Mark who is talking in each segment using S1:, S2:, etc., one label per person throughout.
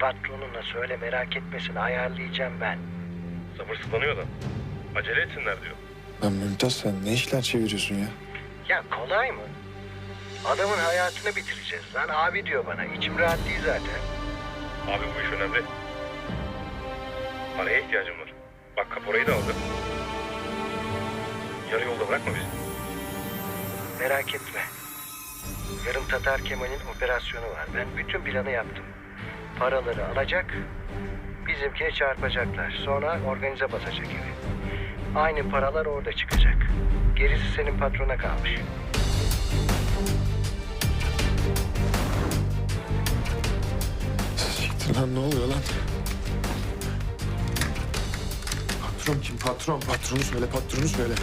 S1: Patronuna söyle merak etmesin ayarlayacağım ben.
S2: Sabırsızlanıyor da. Acele etsinler diyor.
S3: Lan Mümtaz sen ne işler çeviriyorsun ya?
S1: Ya kolay mı? Adamın hayatını bitireceğiz lan abi diyor bana. İçim rahat değil zaten.
S2: Abi bu iş önemli. Paraya ihtiyacım var. Bak kaporayı da aldım. Yarı yolda bırakma bizi.
S1: Merak etme. Yarın Tatar Kemal'in operasyonu var. Ben bütün planı yaptım. Paraları alacak, bizimkine çarpacaklar. Sonra organize basacak evi. Aynı paralar orada çıkacak. Gerisi senin patrona kalmış.
S3: Siktir lan ne oluyor lan? Patron kim? Patron. Patronu söyle, patronu söyle.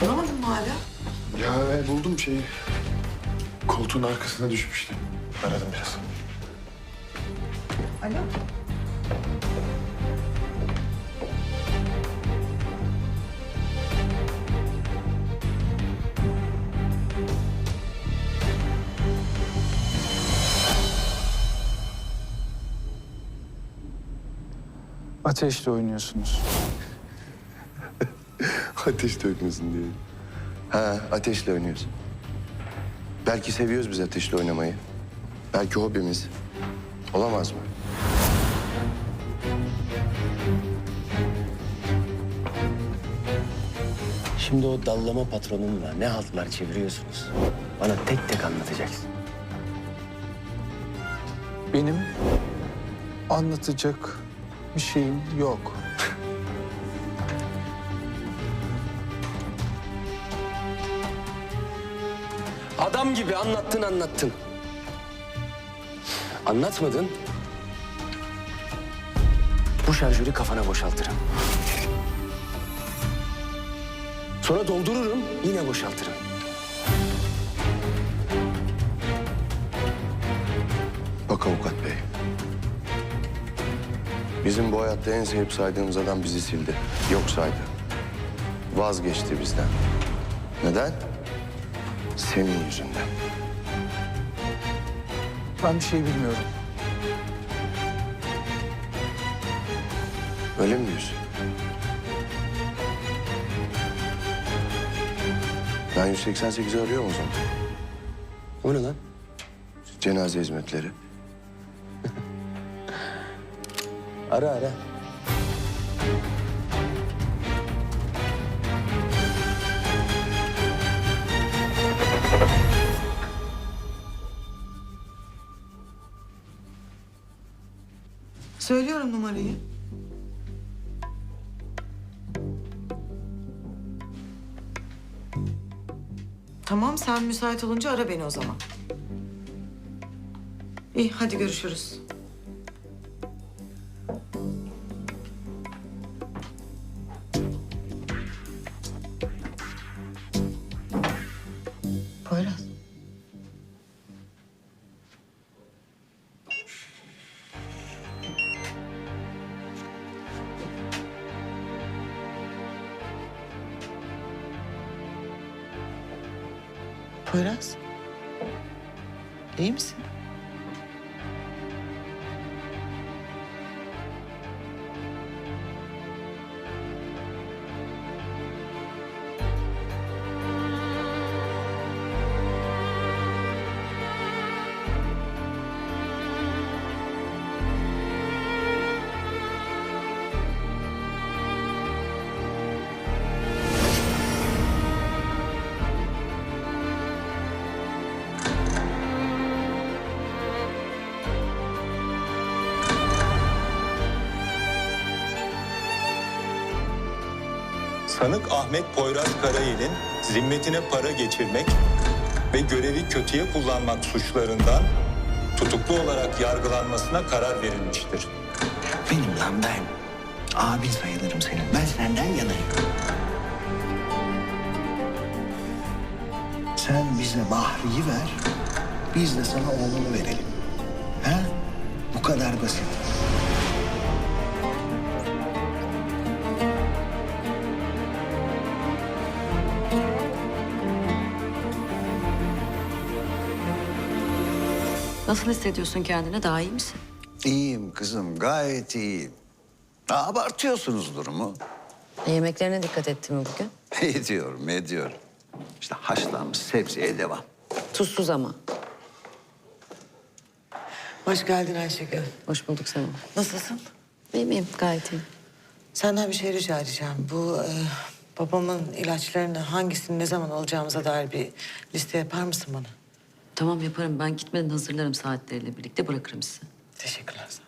S4: Bulamadın mı hala?
S3: Ya e, buldum şeyi. Koltuğun arkasına düşmüştü. Aradım biraz.
S4: Alo.
S3: Ateşle oynuyorsunuz.
S5: Ateşle oynuyorsun diye. Ha, ateşle oynuyoruz. Belki seviyoruz biz ateşle oynamayı. Belki hobimiz. Olamaz mı?
S6: Şimdi o dallama patronunla ne haltlar çeviriyorsunuz? Bana tek tek anlatacaksın.
S3: Benim anlatacak bir şeyim yok.
S6: Adam gibi anlattın anlattın. Anlatmadın. Bu şarjörü kafana boşaltırım. Sonra doldururum, yine boşaltırım.
S5: Bak avukat bey. Bizim bu hayatta en sevip saydığımız adam bizi sildi. Yok saydı. Vazgeçti bizden. Neden? Senin yüzünden.
S3: Ben bir şey bilmiyorum.
S5: Öyle mi diyorsun? Ben 188'i arıyorum o zaman.
S6: O ne lan?
S5: Cenaze hizmetleri.
S6: Ara ara.
S4: Söylüyorum numarayı. Tamam sen müsait olunca ara beni o zaman. İyi hadi görüşürüz. Poyraz. İyi misin?
S7: Sanık Ahmet Poyraz Karayel'in zimmetine para geçirmek ve görevi kötüye kullanmak suçlarından tutuklu olarak yargılanmasına karar verilmiştir.
S8: Benim lan ben. Abin sayılırım senin. Ben senden yanayım. Sen bize Bahri'yi ver. Biz de sana oğlunu verelim. Ha? Bu kadar basit.
S9: Nasıl hissediyorsun kendini? Daha iyi misin?
S8: İyiyim kızım, gayet iyiyim. Abartıyorsunuz durumu.
S9: E, yemeklerine dikkat ettin mi bugün?
S8: ediyorum, ediyorum. İşte haşlanmış sebzeye devam.
S9: Tuzsuz ama.
S4: Hoş geldin Ayşegül.
S9: Hoş bulduk Sema.
S4: Nasılsın?
S9: İyiyim, iyiyim. Gayet iyiyim.
S4: Senden bir şey rica edeceğim. Bu e, babamın ilaçlarını hangisini ne zaman alacağımıza dair bir liste yapar mısın bana?
S9: Tamam yaparım. Ben gitmeden hazırlarım saatleriyle birlikte bırakırım sizi.
S4: Teşekkürler sağ ol.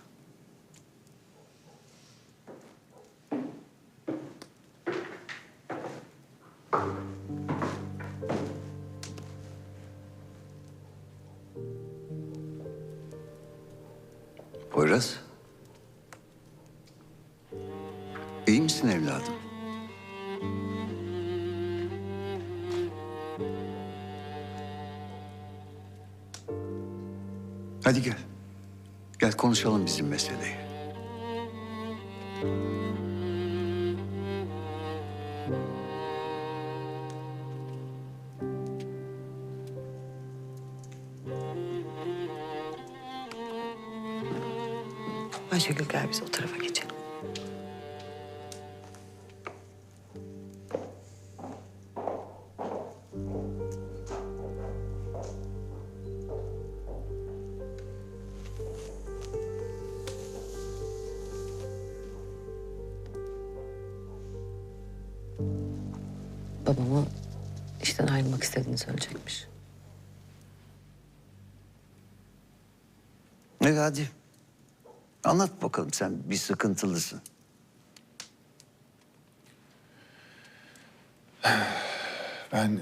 S8: Poyraz. İyi misin evladım? Hadi gel. Gel konuşalım bizim meseleyi.
S4: Ayşegül gel biz o tarafa geçelim.
S9: Babama işten ayrılmak istediğini söyleyecekmiş.
S8: Ne hadi. Anlat bakalım sen bir sıkıntılısın.
S3: Ben...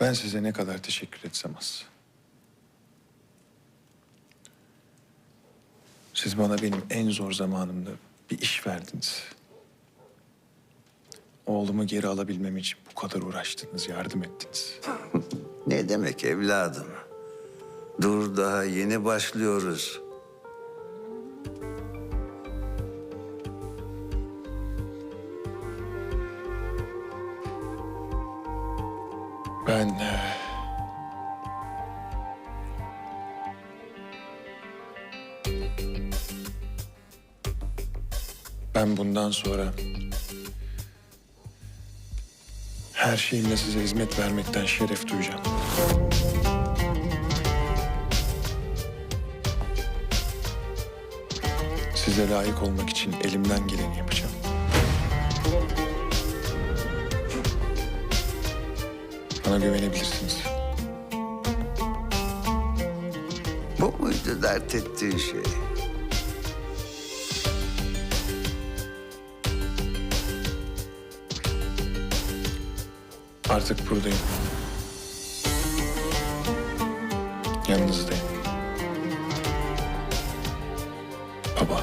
S3: Ben size ne kadar teşekkür etsem az. Siz bana benim en zor zamanımda bir iş verdiniz. Oğlumu geri alabilmem için bu kadar uğraştınız, yardım ettiniz.
S8: Ne demek evladım? Dur daha yeni başlıyoruz.
S3: Ben... e, Ben bundan sonra... Her şeyimle size hizmet vermekten şeref duyacağım. Size layık olmak için elimden geleni yapacağım. Bana güvenebilirsiniz.
S8: Bu muydu dert ettiğin şey?
S3: Artık buradayım. Yanınızdayım. Baba.